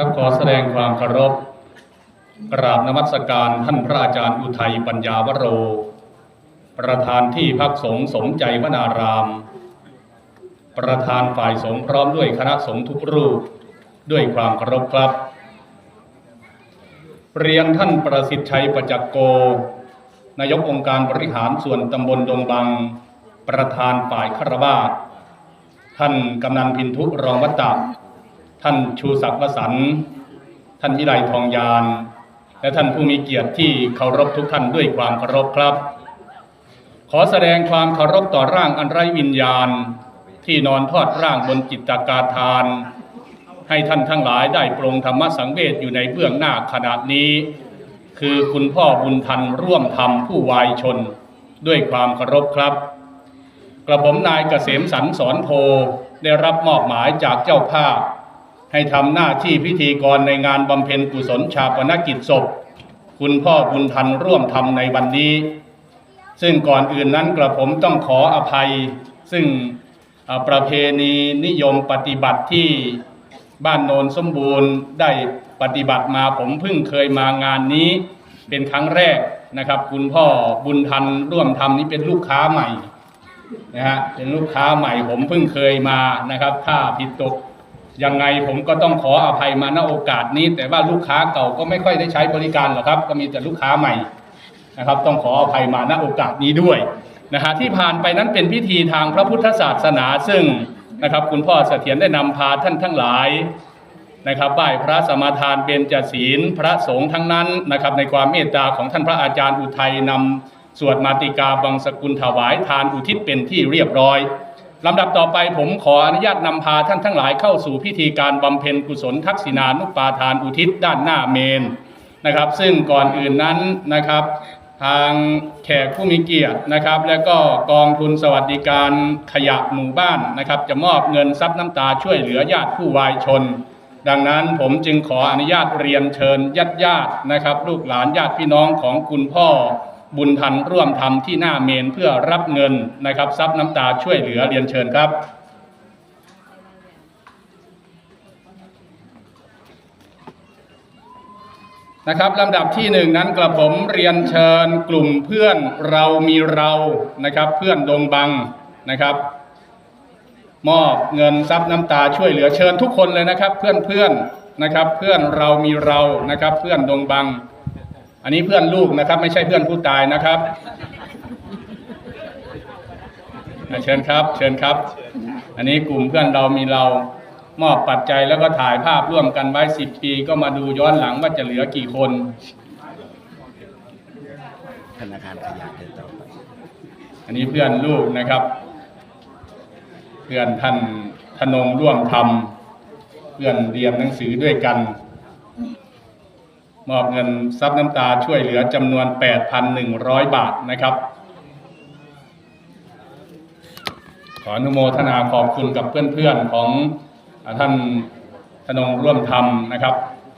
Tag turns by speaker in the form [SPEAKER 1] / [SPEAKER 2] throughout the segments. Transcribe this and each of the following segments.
[SPEAKER 1] ครับขอแสดงความเคารพกราบนมัสการท่านพระอาจารย์อุทัยปัญญาวโร ประธานที่พักสงฆ์สมใจวนาราม ประธานฝ่ายสงฆ์พร้อมด้วยคณะสงฆ์ทุกรูปด้วยความเคารพครับ เรียนท่านประสิทธิ์ชัยประจักโก นายกองค์การบริหารส่วนตำบลดงบัง ประธานฝ่ายคารวาสท่านกำนันพินทุรองวัตตะ ท่านชูศักดิ์วสันท่านวิไลทองยาน และท่านผู้มีเกียรติที่เคารพทุกท่านด้วยความเคารพครับ ขอแสดงความเคารพต่อร่างอันไร้วิญญาณ ที่นอนทอดร่างบนจิตตากาทาน ให้ท่านทั้งหลายได้ปรงธรรมสังเวชอยู่ในเบื้องหน้าขณะนี้ คือคุณพ่อบุญทันร่วมธรรมผู้วายชนด้วยความเคารพครับ กระผมนายเกษมสันสอนโพได้รับมอบหมายจากเจ้าภาพ ให้ทำหน้าที่พิธีกรในงานบำเพ็ญกุศลชาปนกิจศพ คุณพ่อบุญทันร่วมทำในวันนี้ ซึ่งก่อนอื่นนั้นกระผมต้องขออภัย ซึ่งประเพณีนิยมปฏิบัติที่บ้านโนนสมบูรณ์ได้ปฏิบัติมาผมเพิ่งเคยมางานนี้ เป็นครั้งแรกนะครับ คุณพ่อบุญทันร่วมทำนี้เป็นลูกค้าใหม่นะฮะเป็นลูกค้าใหม่ผมเพิ่งเคยมานะครับ ถ้าผิดตก ยังไงผมก็ต้องขออภัยมาณโอกาสนี้ แต่ว่าลูกค้าเก่าก็ไม่ค่อยได้ใช้บริการหรอกครับ ก็มีแต่ลูกค้าใหม่นะครับ ต้องขออภัยมาณโอกาสนี้ด้วยนะฮะที่ผ่านไปนั้นเป็นพิธีทางพระพุทธศาสนาซึ่งนะครับ คุณพ่อเสถียรได้นำพาท่านทั้งหลายนะครับไหว้พระสมทานเบญจศีลพระสงฆ์ทั้งนั้นนะครับ ในความเมตตาของท่านพระอาจารย์อุทัยนำสวดมาติกาบังสกุลถวายทานอุทิศเป็นที่เรียบร้อย ลำดับต่อไปผมขออนุญาตนำพาท่านทั้งหลายเข้าสู่พิธีการบำเพ็ญกุศลทักษิณานุปาทานอุทิศด้านหน้าเมนนะครับ ซึ่งก่อนอื่นนั้นนะครับ ทางแขกผู้มีเกียรตินะครับ และก็กองทุนสวัสดิการขยะหมู่บ้านนะครับ จะมอบเงินทรัพย์น้ำตาช่วยเหลือญาติผู้วายชน ดังนั้นผมจึงขออนุญาตเรียนเชิญญาติญาติๆนะครับ ลูกหลานญาติพี่น้องของคุณพ่อ บุญทันร่วมทำที่หน้าเมนเพื่อรับเงินนะครับทรัพย์น้ำตาช่วยเหลือเรียนเชิญครับนะครับลำดับที่หนึ่งนั้นกระผมเรียนเชิญกลุ่มเพื่อนเรามีเรานะครับเพื่อนดงบังนะครับ มอบเงินทรัพย์น้ำตาช่วยเหลือเชิญทุกคนเลยนะครับ เพื่อนเพื่อนนะครับ เพื่อนเรามีเรานะครับ เพื่อนดงบัง อันนี้เพื่อนลูกนะครับ ไม่ใช่เพื่อนผู้ตายนะครับเชิญครับ เชิญครับ อันนี้กลุ่มเพื่อนเรามีเรามอบปัจจัยแล้วก็ถ่ายภาพร่วมกันไว้สิบปี ก็มาดูย้อนหลังว่าจะเหลือกี่คน
[SPEAKER 2] ธนาคารขยะเดินต่อไป
[SPEAKER 1] อันนี้เพื่อนลูกนะครับ เพื่อนท่านธนงร่วมทำเพื่อนเรียนหนังสือด้วยกัน มอบเงินทรัพย์น้ำตาช่วยเหลือจำนวน 8,100 บาทนะครับ ขออนุโมทนาขอบคุณกับเพื่อนๆของอ่าท่านธนงร่วมทำนะครับ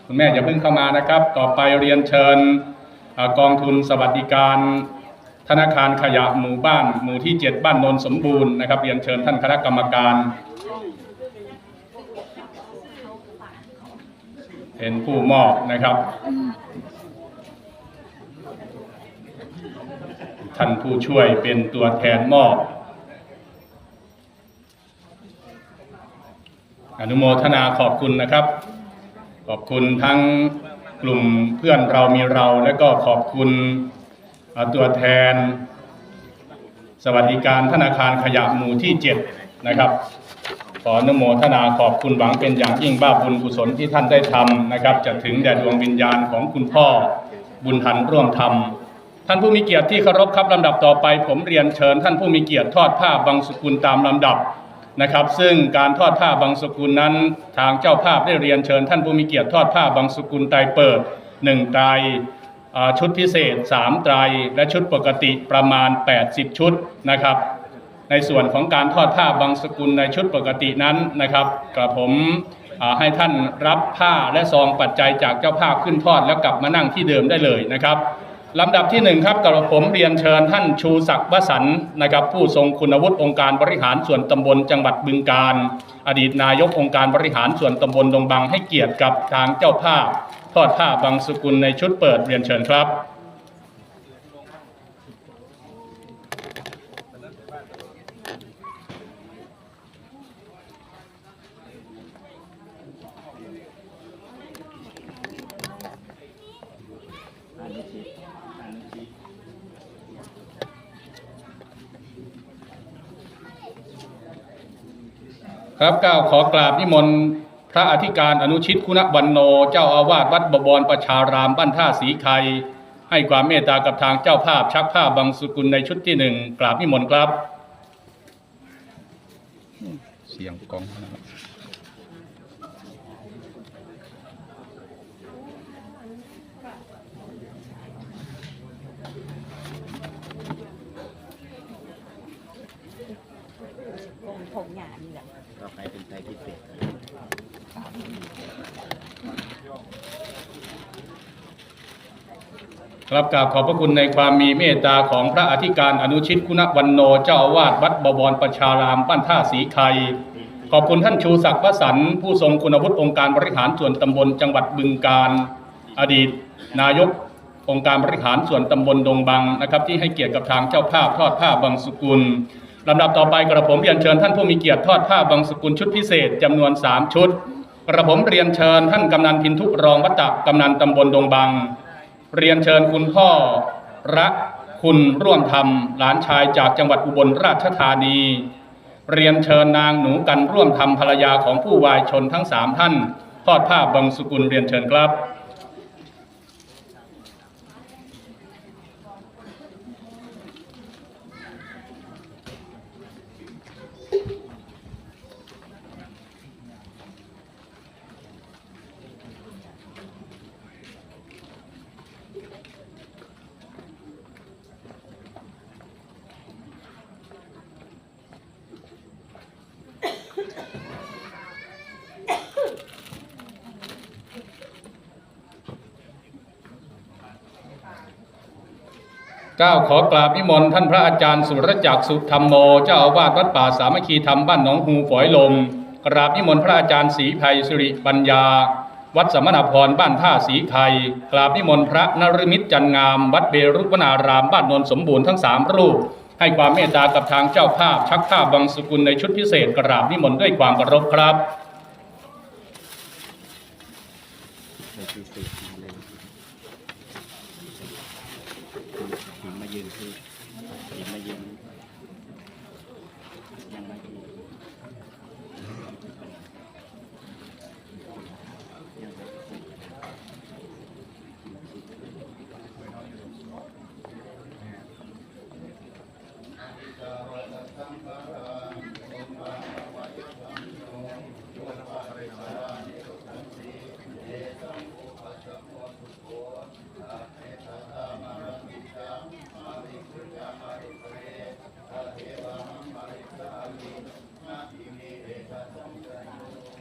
[SPEAKER 1] คุณแม่อย่าเพิ่งเข้ามานะครับ ต่อไปเรียนเชิญอกองทุนสวัสดิการ ธนาคารขยะหมู่บ้าน หมู่ที่ 7 บ้านโนนสมบูรณ์นะครับ เรียนเชิญท่านคณะกรรมการ เป็นผู้มอบนะครับ ท่านผู้ช่วยเป็นตัวแทนมอบ อนุโมทนาขอบคุณนะครับ ขอบคุณทั้งกลุ่มเพื่อนเรามีเราและก็ขอบคุณตัวแทน สวัสดิการธนาคารขยะหมู่ที่ 7 นะครับ ขออนุโมทนาขอบคุณหวังเป็นอย่างยิ่งบ้าบุญกุศลที่ท่านได้ทำนะครับ จะถึงแด่ดวงวิญญาณของคุณพ่อบุญทันร่วมทำท่านผู้มีเกียรติที่เคารพครับลำดับต่อไป ผมเรียนเชิญ ท่านผู้มีเกียรติทอดผ้าบางสกุลตามลำดับนะครับ ซึ่งการทอดผ้าบางสกุลนั้น ทางเจ้าภาพได้เรียนเชิญ ท่านผู้มีเกียรติทอดผ้าบางสกุลไตรเปิดหนึ่งไตรชุดพิเศษสามไตร และชุดปกติประมาณ 80 ชุดนะครับ ในส่วนของการทอดผ้าบางสกุลในชุดปกตินั้นนะครับกระผมให้ท่านรับผ้าและซองปัจจัยจากเจ้าภาพขึ้นทอดแล้วกลับมานั่งที่เดิมได้เลยนะครับลำดับที่หนึ่งครับกับผมเรียนเชิญท่านชูศักดิ์วสันนะครับ ผู้ทรงคุณวุฒิองค์การบริหารส่วนตำบลจังหวัดบึงการ อดีตนายกองค์การบริหารส่วนตำบลดงบังให้เกียรติกับทางเจ้าภาพ ทอดผ้าบางสกุลในชุดเปิดเรียนเชิญครับ ครับก้าวขอกราบนิมนต์พระอธิการอนุชิตคุณวันโน เจ้าอาวาสวัดบบวรประชารามบ้านท่าสีไคให้ความเมตตากับทางเจ้าภาพชักผ้าบางสุกุลในชุดที่หนึ่งกราบนิมนต์ครับ เสียงกอง
[SPEAKER 3] ผงหยานี่แหละ
[SPEAKER 2] ต่อไปเป็นไทยพิเศษ
[SPEAKER 1] ครับกราบขอบพระคุณในความมีเมตตาของพระอธิการอนุชิตคุณวันโนเจ้าอาวาสวัดบวรประชารามบ้านท่าสีไคขอบคุณท่านชูศักดิ์วสันต์ผู้ทรงคุณวุฒิองค์การบริหารส่วนตำบลจังหวัดบึงการ อดีต นายกองค์การบริหารส่วนตำบลดงบังนะครับที่ให้เกียรติกับทางเจ้าภาพทอดผ้าบางสกุลลำดับต่อไปกระผมเรียนเชิญท่านผู้มีเกียรติทอดผ้าบางสกุลชุดพิเศษจำนวน 3 ชุด กระผมเรียนเชิญท่านกำนันพินทุรองวัตตะกำนันตำบลดงบัง เรียนเชิญคุณพ่อระคุณร่วมธรรมหลานชายจากจังหวัดอุบลราชธานี เรียนเชิญนางหนูกันร่วมธรรมภรรยาของผู้วายชนทั้งสามท่านทอดผ้าบังสกุลเรียนเชิญครับ ก้าขอกราบนิมนต์ท่านพระอาจารย์สุรจักรสุธรรมโม เจ้าอาวาสวัดป่าสามัคคีธรรมบ้านหนองฮูฝอยลมกราบนิมนต์พระอาจารย์ศรีไพสิริปัญญา วัดสมณพรบ้านท่าสีไข่กราบนิมนต์พระนรมิตรจันงาม วัดเบรุวนารามบ้านนนสมบูรณ์ทั้งสามรูป ให้ความเมตตากับทางเจ้าภาพ ชักผ้าบางสกุลในชุดพิเศษกราบนิมนต์ด้วยความเคารพครับ
[SPEAKER 2] ไทยพิเศษมาเลยหิมมายืนคือหิมมายืนยังไม่ดียังไม่ดี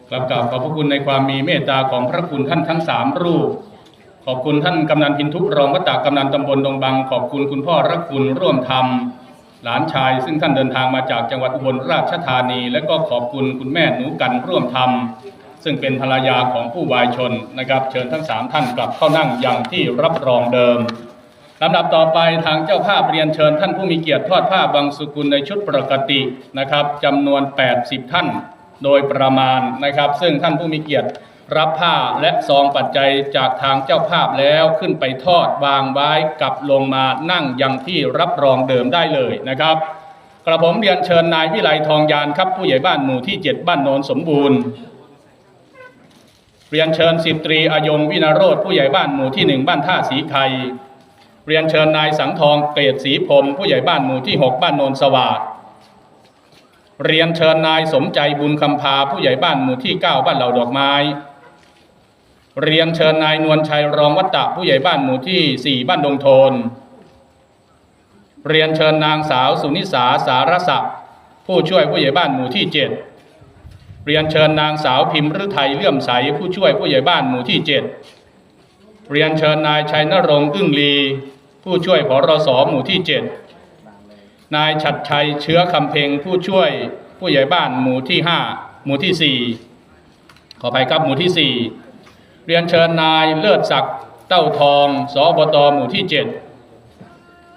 [SPEAKER 1] กราบกราบขอบพระคุณในความมีเมตตาของพระคุณท่านทั้งสามรูป ขอบคุณท่านกำนันพินทุรองวัตตากำนันตำบลดงบัง ขอบคุณคุณพ่อรักคุณร่วมธรรม หลานชาย ซึ่งท่านเดินทางมาจากจังหวัดอุบลราชธานี และก็ขอบคุณคุณแม่หนูกันร่วมธรรม ซึ่งเป็นภรรยาของผู้วายชนนะครับ เชิญทั้งสามท่านกลับเข้านั่งอย่างที่รับรองเดิมลำดับต่อไปทางเจ้าภาพเรียนเชิญท่านผู้มีเกียรติทอดผ้าบางสุกุลในชุดปกตินะครับจำนวน 80 ท่าน โดยประมาณนะครับ ซึ่งท่านผู้มีเกียรติรับผ้าและซองปัจจัยจากทางเจ้าภาพแล้วขึ้นไปทอดวางไว้กลับลงมานั่งยังที่รับรองเดิมได้เลยนะครับ กระผมเรียนเชิญนายวิไลทองยานครับผู้ใหญ่บ้านหมู่ที่ 7 บ้านโนนสมบูรณ์ เรียนเชิญสิบตรีอายงวินาโรธผู้ใหญ่บ้านหมู่ที่หนึ่งบ้านท่าสีไทยเรียนเชิญนายสังทองเกรดศรีพรมผู้ใหญ่บ้านหมู่ที่ 6 บ้านโนนสวาด เรียนเชิญนายสมใจบุญคำพาผู้ใหญ่บ้านหมู่ที่ 9 บ้านเหล่าดอกไม้ เรียนเชิญนายนวลชัยรองวัตตะผู้ใหญ่บ้านหมู่ที่ 4 บ้านดงโทน เรียนเชิญนางสาวสุนิสาสารศักดิ์ผู้ช่วยผู้ใหญ่บ้านหมู่ที่ 7 เรียนเชิญนางสาวพิมพ์ฤทัยเลื่อมใสผู้ช่วยผู้ใหญ่บ้านหมู่ที่ 7 เรียนเชิญนายชัยนรงค์อึ้งลีผู้ช่วยผรสหมู่ที่เจ็ด นายฉัดชัยเชื้อคำเพ็งผู้ช่วยผู้ใหญ่บ้านหมู่ที่ห้าหมู่ที่สี่ขออภัยครับหมู่ที่สี่เรียนเชิญนายเลิศศักดิ์เต้าทองสอบตหมู่ที่เจ็ด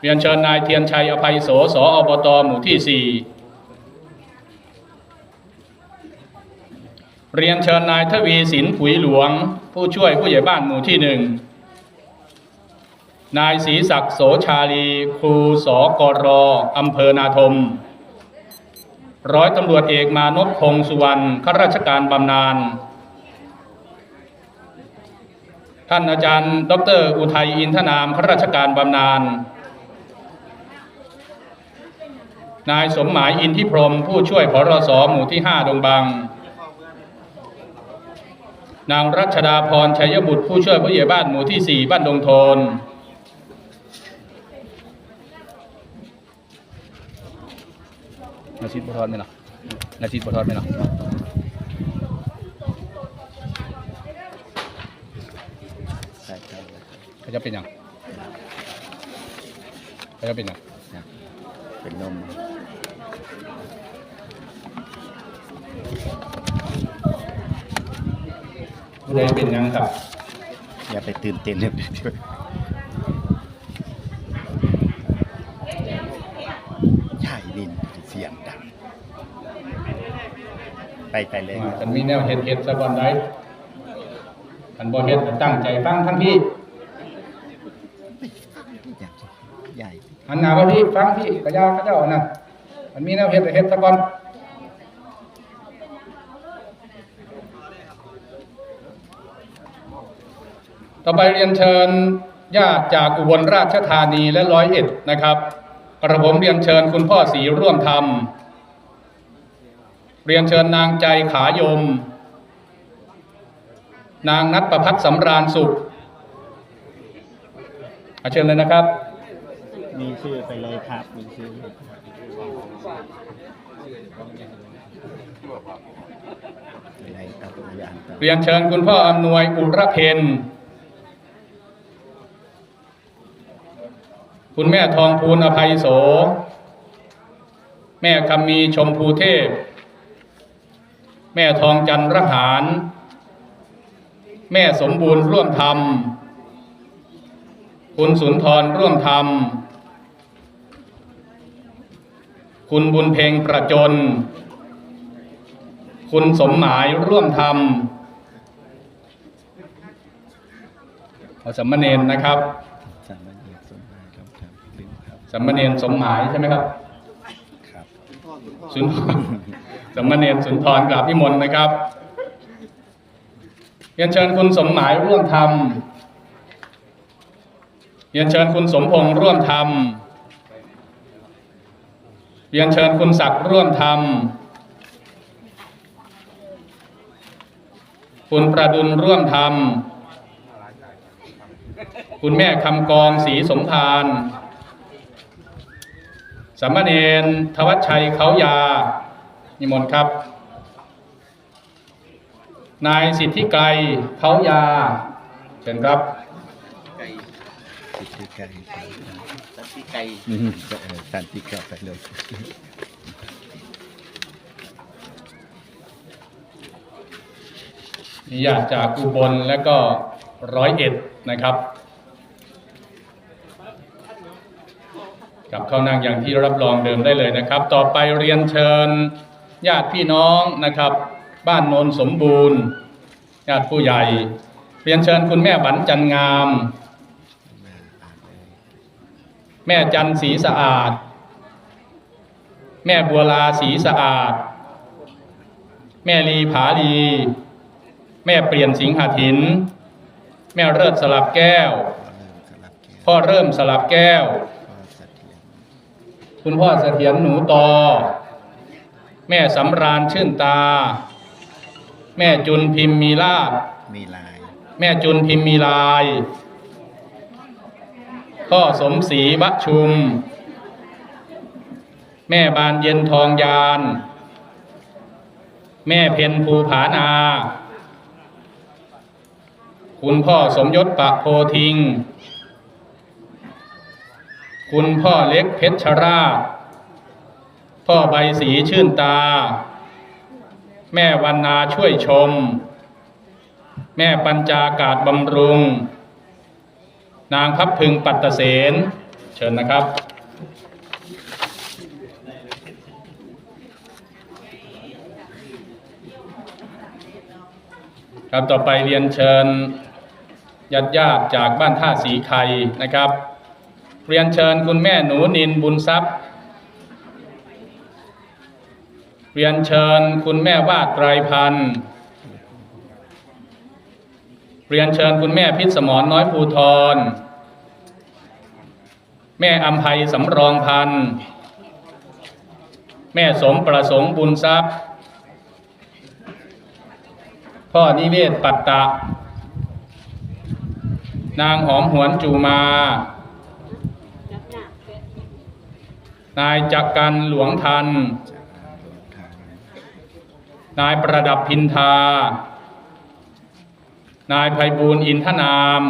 [SPEAKER 1] เรียนเชิญนายเทียนชัยอภัยโสสอบตหมู่ที่สี่เรียนเชิญนายทวีสินผุยหลวง ผู้ช่วยผู้ใหญ่บ้านหมู่ที่หนึ่ง นายศรีศักดิ์โสชาลี ครูสกรอำเภอนาทม ร้อยตำรวจเอกมานพพงสุวรรณข้าราชการบำนาญท่านอาจารย์ ดร อุทัยอินทนามข้าราชการบำนาญนายสมหมายอินทิพรมผู้ช่วยผรสหมู่ที่ห้าดงบังนางรัชดาพรชัยบุตรผู้ช่วยผู้ใหญ่บ้านหมู่ที่สี่บ้านดงโทน นาทีบทอดไหมล่ะนาทีบทอดไหมล่ะ
[SPEAKER 2] ใช่ครับ
[SPEAKER 1] เขาจะเป็นยังเขาจะเป็นยัง
[SPEAKER 2] เป็นนม
[SPEAKER 1] ผู้ใดเป็นยังครับ
[SPEAKER 2] อย่าไปตื่นเต้นเลยใช่ดินเสียงดัง ไป
[SPEAKER 1] มันมีแนวเห็ดเห็ดสะก่อนได้อันบ่เห็ดตั้งใจฟังทั้งพี่
[SPEAKER 2] ใหญ่
[SPEAKER 1] หันหน้ามาพี่ฟังพี่กระยากระเจ้านะมันมีแนวเห็ดเห็ดสะก่อนต่อไปเรียนเชิญญาติจากอุบลราชธานีและร้อยเอ็ดนะครับกระผมเรียนเชิญคุณพ่อสีร่วมธรรม เรียนเชิญนางใจขายม นางนัทประพัฒน์สำราญสุขเอาเชิญเลยนะครับ
[SPEAKER 2] มีชื่อไปเลยครับ มีชื่ออะไรครับอย่าอ่านต่อ
[SPEAKER 1] เรียนเชิญคุณพ่ออำนวยอุระเพนคุณแม่ทองพูนอภัยโส แม่คำมีชมพูเทพ แม่ทองจันรหาร แม่สมบูรณ์ร่วมธรรม คุณสุนทรร่วมธรรม คุณบุญเพ็งประจน คุณสมหมายร่วมธรรมเอสัมมเนนนะครับ
[SPEAKER 2] สมเรียกสมมาครับครับลืมครับ
[SPEAKER 1] สัมมเนนสมหมายใช่ไหมครับ
[SPEAKER 2] ครับ
[SPEAKER 1] สุนทร สมมเนนสุนทรกราบพิมลนะครับเรียนเชิญคุณสมหมายร่วมธรรมเรียนเชิญคุณสมพงษ์ร่วมธรรมเรียนเชิญคุณศักดิ์ร่วมธรรมคุณประดุลร่วมธรรมคุณแม่คำกองศรีสมภารสามเณรทวัชชัยเขายา นิมนต์ครับ นายสิทธิไกรเขายา เชิญครับ
[SPEAKER 2] สิทธิไก่
[SPEAKER 4] สันติไก่
[SPEAKER 2] อืมเออสันติไก่ไปเลย
[SPEAKER 1] มีญาติจากอุบลและก็ร้อยเอ็ดนะครับกลับเข้านั่งอย่างที่รับรองเดิมได้เลยนะครับ ต่อไปเรียนเชิญ ญาติพี่น้องนะครับ บ้านโนนสมบูรณ์ ญาติผู้ใหญ่ เรียนเชิญคุณแม่บันจันงาม แม่จันสีสะอาด แม่บัวลาสีสะอาด แม่ลีผาลี แม่เปลี่ยนสิงหาถิน แม่เลิศสลับแก้ว
[SPEAKER 2] เริ่มสลับแก้ว
[SPEAKER 1] พ่อเริ่มสลับแก้ว คุณพ่อเสถียรหนูตอ แม่สำราญชื่นตา แม่จุนพิมพ์มีลาบ
[SPEAKER 2] มีลาย
[SPEAKER 1] แม่จุนพิมพ์มีลาย พ่อสมศรีวะชุม แม่บานเย็นทองยาน แม่เพนภูผานา คุณพ่อสมยศปะโพทิง คุณพ่อเล็กเพชรราช พ่อใบสีชื่นตา แม่วันนาช่วยชม แม่ปัญจากาศบำรุง นางพับพึงปัตตเสนเชิญนะครับครับต่อไปเรียนเชิญญาติญาติจากบ้านท่าสีไข่นะครับ เรียนเชิญคุณแม่หนูนินบุญทรัพย์ เรียนเชิญคุณแม่วาดไตรพันธ์เรียนเชิญคุณแม่พิษสมรน้อยภูทร แม่อัมภัยสำรองพันธ์แม่สมประสงค์บุญทรัพย์ พ่อนิเวศปัตตะ นางหอมหวนจูมา นายจักกันหลวงทัน นายประดับพินทา นายไพบูลย์อินทนาม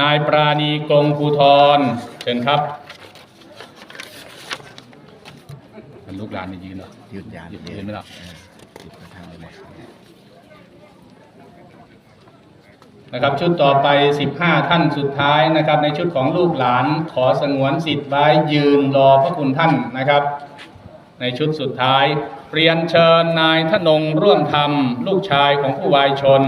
[SPEAKER 1] นายปราณีกงภูทร เชิญครับเป็นลูกหลานนี่ยืนเหรอ
[SPEAKER 2] ยืนยาน
[SPEAKER 1] ยืนไม่หรอ
[SPEAKER 2] นะธานเลย
[SPEAKER 1] นะครับชุดต่อไป 15 ท่านสุดท้ายนะครับ ในชุดของลูกหลานขอสงวนสิทธิ์ไว้ยืนรอพระคุณท่านนะครับ ในชุดสุดท้าย เรียนเชิญนายทนงร่วมธรรม ลูกชายของผู้วายชน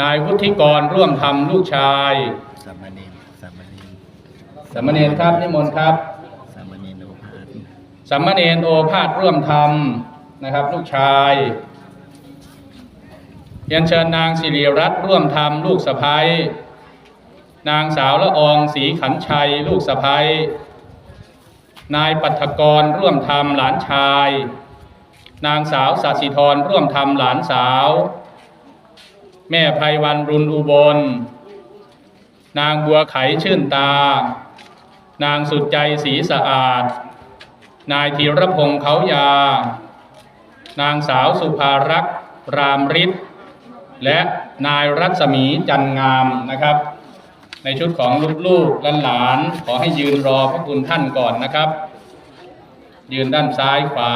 [SPEAKER 1] นายวุฒิกรร่วมธรรมลูกชาย
[SPEAKER 2] สามเณรสามเณร
[SPEAKER 1] สามเณรครับนิมนต์ครับ
[SPEAKER 2] สามเณรโอภาส
[SPEAKER 1] สามเณรโอภาสร่วมธรรมนะครับ ลูกชายเรียนเชิญนางสิริรัตน์ร่วมธรรมลูกสะพ้ยนางสาวละอองศรีขันชัย ลูกสะพ้ย นายปัทกรร่วมธรรมหลานชาย นางสาวสัสิธรร่วมธรรมหลานสาว แม่ไพวันรุนอุบล นางบัวไขชื่นตา นางสุดใจสีสะอาด นายธีรพงษ์เขายา นางสาวสุภารักษ์รามฤทธิ์และนายรัศมีจันงามนะครับ ในชุดของลูกๆหลานๆขอให้ยืนรอพระคุณท่านก่อนนะครับ ยืนด้านซ้ายขวา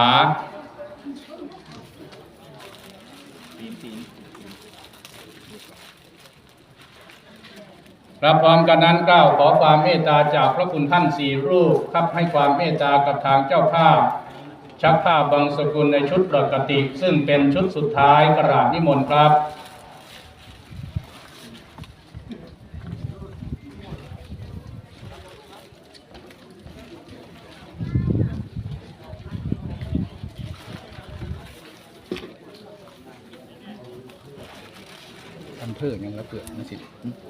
[SPEAKER 1] รับพร้อมกันนั้นกล่าวขอความเมตตาจากพระคุณท่านสี่รูปครับให้ความเมตตากับทางเจ้าภาพ ชักผ้าบางสกุลในชุดปกติ ซึ่งเป็นชุดสุดท้ายกราบนิมนต์ครับ อำเภอยังเราเกิดนะสิ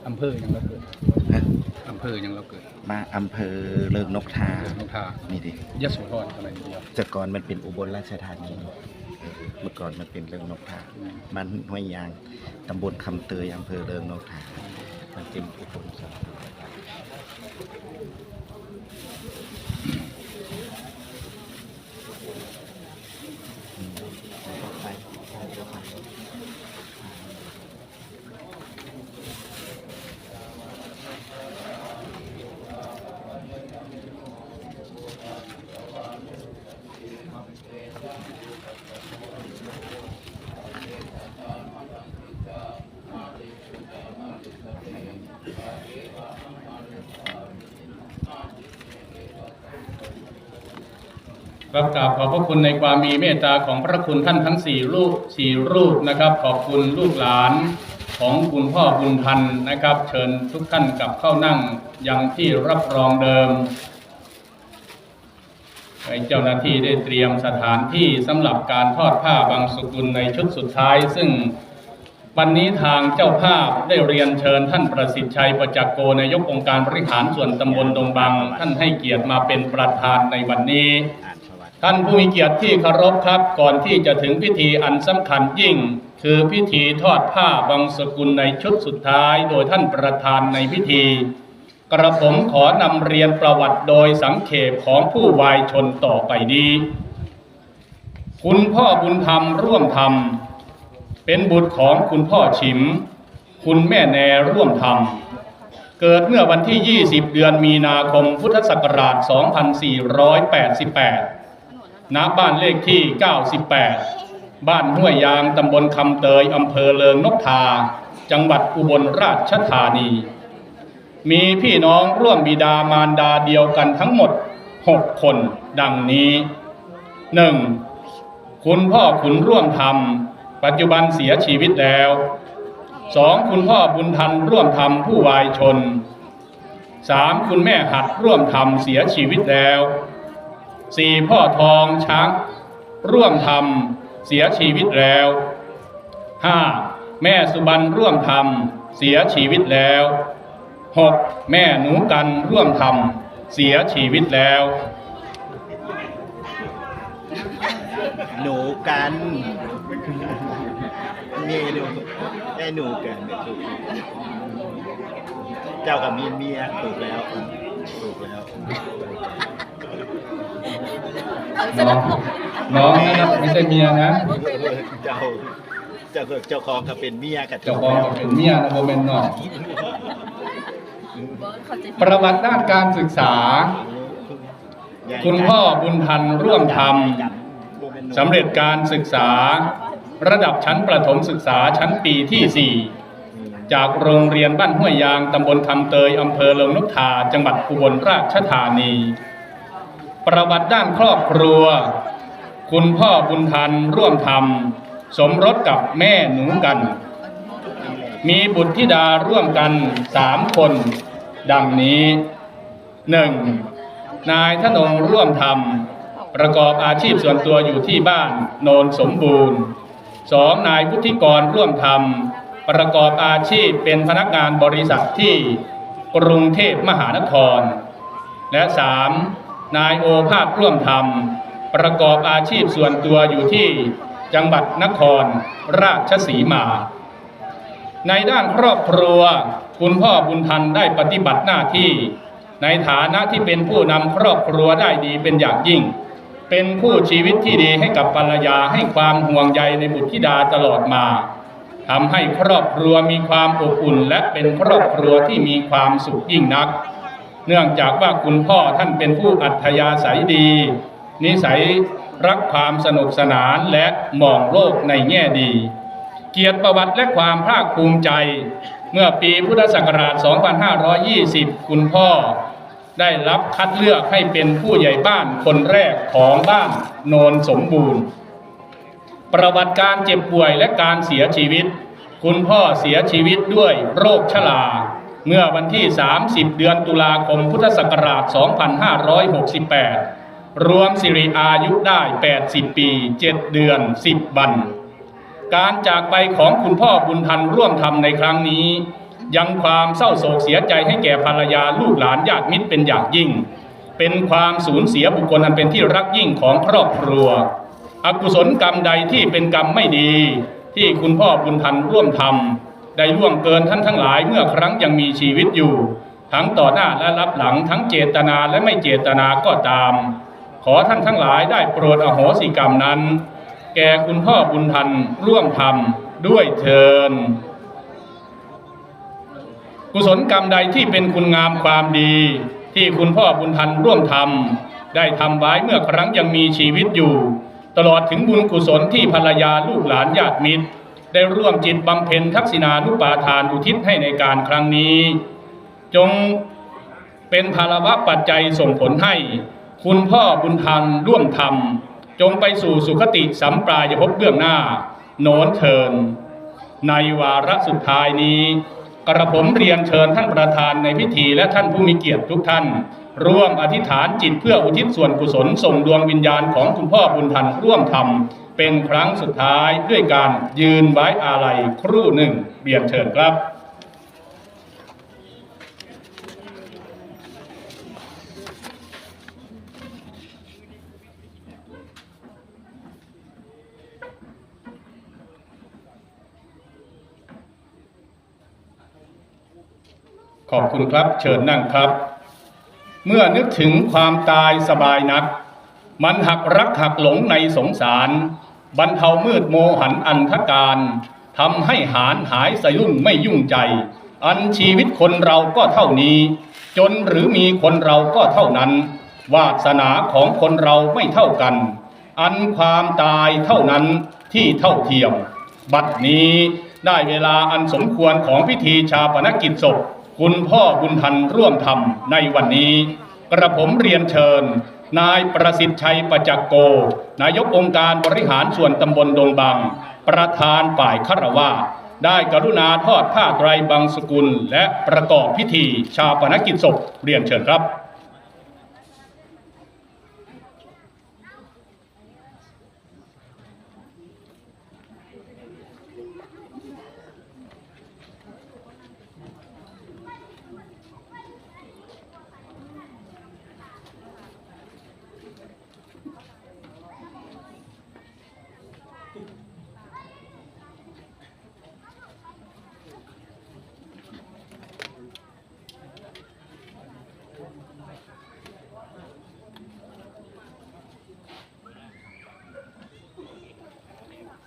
[SPEAKER 1] อำเภอยังเราเกิด
[SPEAKER 2] ฮะ
[SPEAKER 1] อำเภอยังเราเกิด
[SPEAKER 2] มาอำเภอเลิงนกทา
[SPEAKER 1] นกทา
[SPEAKER 2] นี่ดิ
[SPEAKER 1] ยโสธรอะไรนี่เดียว
[SPEAKER 2] แต่ก่อนมันเป็นอุบลราชธานีเออเมื่อก่อนมันเป็นเลิงนกทามันห้วยยางตำบลคำเตยอำเภอเลิงนกทามันเป็นอุบลสา
[SPEAKER 1] ครับกราบขอบพระคุณในความมีเมตตาของพระคุณท่านทั้งสี่รูปสี่รูปนะครับ ขอบคุณลูกหลานของคุณพ่อบุญทันนะครับ เชิญทุกท่านกลับเข้านั่งยังที่รับรองเดิมให้เจ้าหน้าที่ได้เตรียมสถานที่สำหรับการทอดผ้าบางสกุลในชุดสุดท้าย ซึ่งวันนี้ทางเจ้าภาพได้เรียนเชิญท่านประสิทธิ์ชัยประจักษ์โกนายกองค์การบริหารส่วนตำบลดงบังท่านให้เกียรติมาเป็นประธานในวันนี้ ท่านผู้มีเกียรติที่เคารพครับก่อนที่จะถึงพิธีอันสำคัญยิ่ง คือพิธีทอดผ้าบางสกุลในชุดสุดท้ายโดยท่านประธานในพิธี กระผมขอนำเรียนประวัติโดยสังเขปของผู้วายชนต่อไปนี้ คุณพ่อบุญธรรมร่วมธรรม เป็นบุตรของคุณพ่อฉิม คุณแม่แนร่วมธรรมเกิดเมื่อวันที่ 20 เดือนมีนาคมพุทธศักราช 2488 ณบ้านเลขที่ 98 บ้านห้วยยางตำบลคำเตยอำเภอเลิงนกทา จังหวัดอุบลราชธานี มีพี่น้องร่วมบิดามารดาเดียวกันทั้งหมด 6 คนดังนี้ 1. คุณพ่อขุนร่วมธรรม ปัจจุบันเสียชีวิตแล้ว 2. คุณพ่อบุญทันร่วมธรรมผู้วายชน 3. คุณแม่หัดร่วมธรรมเสียชีวิตแล้ว 4. พ่อทองช้าง ร่วมธรรมเสียชีวิตแล้ว 5. แม่สุบรรณร่วมธรรมเสียชีวิตแล้ว 6. แม่หนูกันร่วมธรรมเสียชีวิตแล้ว
[SPEAKER 2] หนูกันนี่ดูได้หนูกันเจ้ากับมีเมียถูกแล้วถูกแล้ว
[SPEAKER 1] น้องน้องนะครับไม่ใช่เมียนะ
[SPEAKER 2] เจ้าเจ้าเจ้าของก็เป็นเมียกับ
[SPEAKER 1] เจ้าของก็เป็นเมียนะโมเมนต์น้อง
[SPEAKER 3] เขาจะ
[SPEAKER 1] ประวัติด้านการศึกษา คุณพ่อบุญทันร่วมธรรมสำเร็จการศึกษา ระดับชั้นประถมศึกษาชั้นปีที่ 4 จากโรงเรียนบ้านห้วยยางตำบลคำเตยอำเภอเลิงนกทาจังหวัดอุบลราชธานี ประวัติด้านครอบครัว คุณพ่อบุญทันร่วมธรรมสมรสกับแม่หนูกัน มีบุตรธิดาร่วมกันสามคน ดังนี้หนึ่งนายธนงร่วมธรรมประกอบอาชีพส่วนตัวอยู่ที่บ้านโนนสมบูรณ์สองนายวุฒิกรร่วมธรรมประกอบอาชีพเป็นพนักงานบริษัทที่กรุงเทพมหานคร และสาม นายโอภาสร่วมธรรม ประกอบอาชีพส่วนตัวอยู่ที่จังหวัดนครราชสีมา ในด้านครอบครัว คุณพ่อบุญทันได้ปฏิบัติหน้าที่ ในฐานะที่เป็นผู้นำครอบครัวได้ดีเป็นอย่างยิ่ง เป็นคู่ชีวิตที่ดีให้กับภรรยาให้ความห่วงใยในบุตรธิดาตลอดมาทำให้ครอบครัวมีความอบอุ่นและเป็นครอบครัวที่มีความสุขยิ่งนัก เนื่องจากว่าคุณพ่อท่านเป็นผู้อัธยาศัยดี นิสัยรักความสนุกสนานและมองโลกในแง่ดี เกียรติประวัติและความภาคภูมิใจ เมื่อปีพุทธศักราช 2520 คุณพ่อได้รับคัดเลือกให้เป็นผู้ใหญ่บ้านคนแรกของบ้านโนนสมบูรณ์ ประวัติการเจ็บป่วยและการเสียชีวิต คุณพ่อเสียชีวิตด้วยโรคชรา เมื่อวันที่ 30 เดือนตุลาคมพุทธศักราช 2568 รวมสิริอายุได้ 80 ปี 7 เดือน 10 วัน การจากไปของคุณพ่อบุญทันร่วมทำในครั้งนี้ ยังความเศร้าโศกเสียใจให้แก่ภรรยาลูกหลานญาติมิตรเป็นอย่างยิ่ง เป็นความสูญเสียบุคคลอันเป็นที่รักยิ่งของครอบครัว อกุศลกรรมใดที่เป็นกรรมไม่ดี ที่คุณพ่อบุญทันร่วมทำ ได้ล่วงเกินท่านทั้งหลายเมื่อครั้งยังมีชีวิตอยู่ ทั้งต่อหน้าและรับหลังทั้งเจตนาและไม่เจตนาก็ตาม ขอท่านทั้งหลายได้โปรดอโหสิกรรมนั้น แก่คุณพ่อบุญทันร่วมทำด้วยเทินกุศลกรรมใดที่เป็นคุณงามความดี ที่คุณพ่อบุญทันร่วมทำได้ทำไว้เมื่อครั้งยังมีชีวิตอยู่ ตลอดถึงบุญกุศลที่ภรรยาลูกหลานญาติมิตร ได้ร่วมจิตบำเพ็ญทักษิณานุปาทานอุทิศให้ในการครั้งนี้ จงเป็นภาระวะปัจจัยส่งผลให้ คุณพ่อบุญทันร่วมทำจงไปสู่สุคติสัมปรายภพเบื้องหน้า โน้นเทิน ในวาระสุดท้ายนี้ กระผมเรียนเชิญท่านประธานในพิธีและท่านผู้มีเกียรติทุกท่าน ร่วมอธิษฐานจิตเพื่ออุทิศส่วนกุศลส่งดวงวิญญาณของคุณพ่อบุญทันร่วมทำ เป็นครั้งสุดท้ายด้วยการยืนไว้อาลัยครู่หนึ่งเรียนเชิญครับขอบคุณครับเชิญนั่งครับ เมื่อนึกถึงความตายสบายนัก มันหักรักหักหลงในสงสาร บรรเทามืดโมหันอันธการทำให้หารหายสยุ่งไม่ยุ่งใจ อันชีวิตคนเราก็เท่านี้ จนหรือมีคนเราก็เท่านั้น วาสนาของคนเราไม่เท่ากัน อันความตายเท่านั้นที่เท่าเทียม บัดนี้ได้เวลาอันสมควรของพิธีชาปนกิจศพ คุณพ่อบุญทันร่วมทำในวันนี้ กระผมเรียนเชิญ นายประสิทธิ์ชัยประจักโก นายกองค์การบริหารส่วนตำบลดงบาง ประธานฝ่ายคารวาได้กรุณาทอดผ้าไตรบางสกุล และประกอบพิธีชาปนกิจศพเรียนเชิญครับ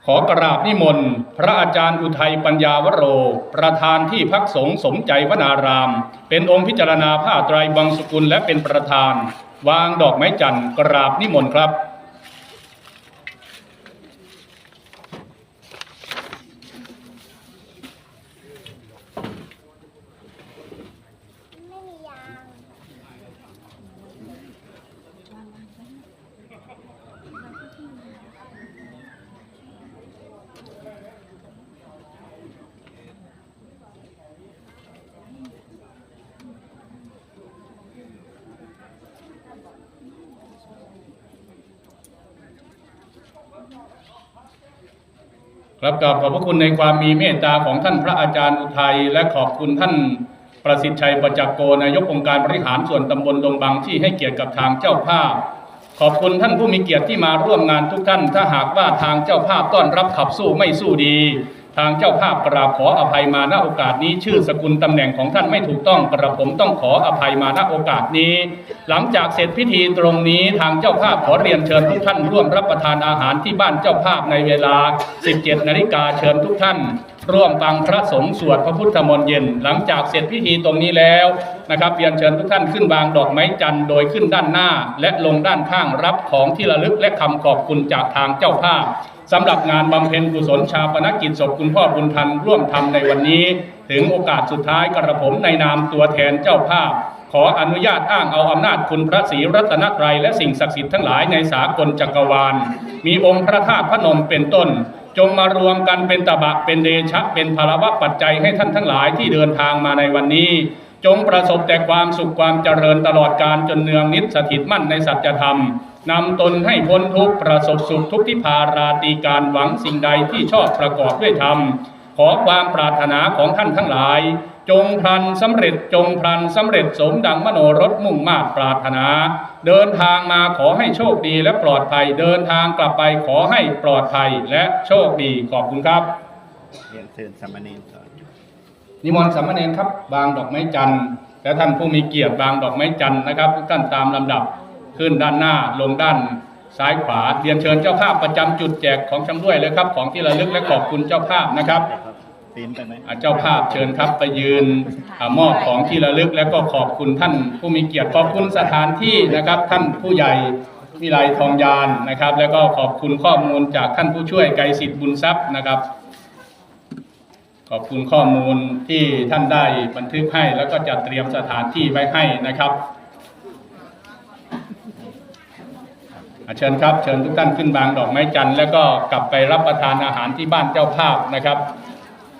[SPEAKER 1] ขอกราบนิมนต์ พระอาจารย์อุทัยปัญญาวโร ประธานที่พักสงฆ์สมใจวนาราม เป็นองค์พิจารณาผ้าไตรบังสกุลและเป็นประธาน วางดอกไม้จันทร์กราบนิมนต์ครับ ครับกราบขอบพระคุณในความมีเมตตาของท่านพระอาจารย์อุทัยและขอบคุณท่านประสิทธิ์ชัยประจักษ์โกนายกองค์การบริหารส่วนตำบลดงบางที่ให้เกียรติกับทางเจ้าภาพ ขอบคุณท่านผู้มีเกียรติที่มาร่วมงานทุกท่าน ถ้าหากว่าทางเจ้าภาพต้อนรับขับสู้ไม่สู้ดี ทางเจ้าภาพกราบขออภัยมาณโอกาสนี้ ชื่อสกุลตำแหน่งของท่านไม่ถูกต้องกระผมต้องขออภัยมาณโอกาสนี้ หลังจากเสร็จพิธีตรงนี้ทางเจ้าภาพขอเรียนเชิญทุกท่านร่วมรับประทานอาหารที่บ้านเจ้าภาพในเวลา 17 นาฬิกาเชิญทุกท่าน ร่วมฟังพระสงฆ์สวดพระพุทธมนต์เย็น หลังจากเสร็จพิธีตรงนี้แล้วนะครับเรียนเชิญทุกท่านขึ้นวางดอกไม้จันทร์โดยขึ้นด้านหน้า และลงด้านข้างรับของที่ระลึกและคำขอบคุณจากทางเจ้าภาพ สำหรับงานบำเพ็ญกุศลชาปนกิจศพคุณพ่อบุญทันร่วมทำในวันนี้ ถึงโอกาสสุดท้ายกระผมในนามตัวแทนเจ้าภาพ ขออนุญาตอ้างเอาอำนาจคุณพระศรีรัตนตรัยและสิ่งศักดิ์สิทธิ์ทั้งหลายในสากลจักรวาล มีองค์พระธาตุพระนมเป็นต้น จงมารวมกันเป็นตบะเป็นเดชะ เป็นพลวะปัจจัยให้ท่านทั้งหลายที่เดินทางมาในวันนี้จงประสบแต่ความสุขความเจริญตลอดการจนเนืองนิดสถิตมั่นในสัจธรรม นำตนให้พ้นทุกประสบสุขทุกที่พาราตีการหวังสิ่งใดที่ชอบประกอบด้วยธรรม ขอความปรารถนาของท่านทั้งหลาย จงพลันสำเร็จจงพลันสำเร็จสมดังมโนรสมุ่งมาตรปรารถนา เดินทางมาขอให้โชคดีและปลอดภัย เดินทางกลับไปขอให้ปลอดภัยและโชคดีขอบคุณครับ
[SPEAKER 2] เรียนเชิญสามเณรนิ
[SPEAKER 1] มนต์สามเณรครับ บางดอกไม้จันทร์และท่านผู้มีเกียรติบางดอกไม้จันทร์นะครับทุกท่านตามลำดับ ขึ้นด้านหน้าลงด้านซ้ายขวาเรียนเชิญเจ้าภาพประจำจุดแจกของชำร่วยเลยครับ ของที่ระลึกและขอบคุณเจ้าภาพนะครับ
[SPEAKER 2] ปีนไปไหม
[SPEAKER 1] อ่าเจ้าภาพเชิญครับไปยืนอามอบของที่ระลึกแล้วก็ขอบคุณท่านผู้มีเกียรติขอบคุณสถานที่นะครับ ท่านผู้ใหญ่วิไลทองยานนะครับ แล้วก็ขอบคุณข้อมูลจากท่านผู้ช่วยไกรสิทธิ์บุญทรัพย์นะครับ ขอบคุณข้อมูลที่ท่านได้บันทึกให้แล้วก็จัดเตรียมสถานที่ไว้ให้นะครับอะ เชิญครับ เชิญทุกท่านขึ้นบางดอกไม้จันทร์แล้วก็กลับไปรับประทานอาหารที่บ้านเจ้าภาพนะครับ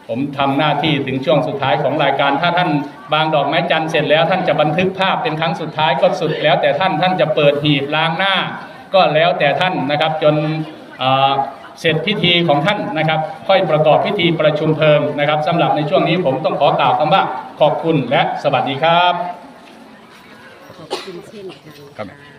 [SPEAKER 1] ผมทำหน้าที่ถึงช่วงสุดท้ายของรายการ ถ้าท่านบางดอกไม้จันทร์เสร็จแล้วท่านจะบันทึกภาพเป็นครั้งสุดท้ายก็สุดแล้วแต่ท่านท่านจะเปิดหีบล้างหน้า ก็แล้วแต่ท่านนะครับจนเเสร็จพิธีของท่านนะครับ ค่อยประกอบพิธีประชุมเพลิงนะครับสำหรับในช่วงนี้ผมต้องขอกล่าวคำว่าขอบคุณและสวัสดีครับ
[SPEAKER 3] ขอบคุณเช่นกัน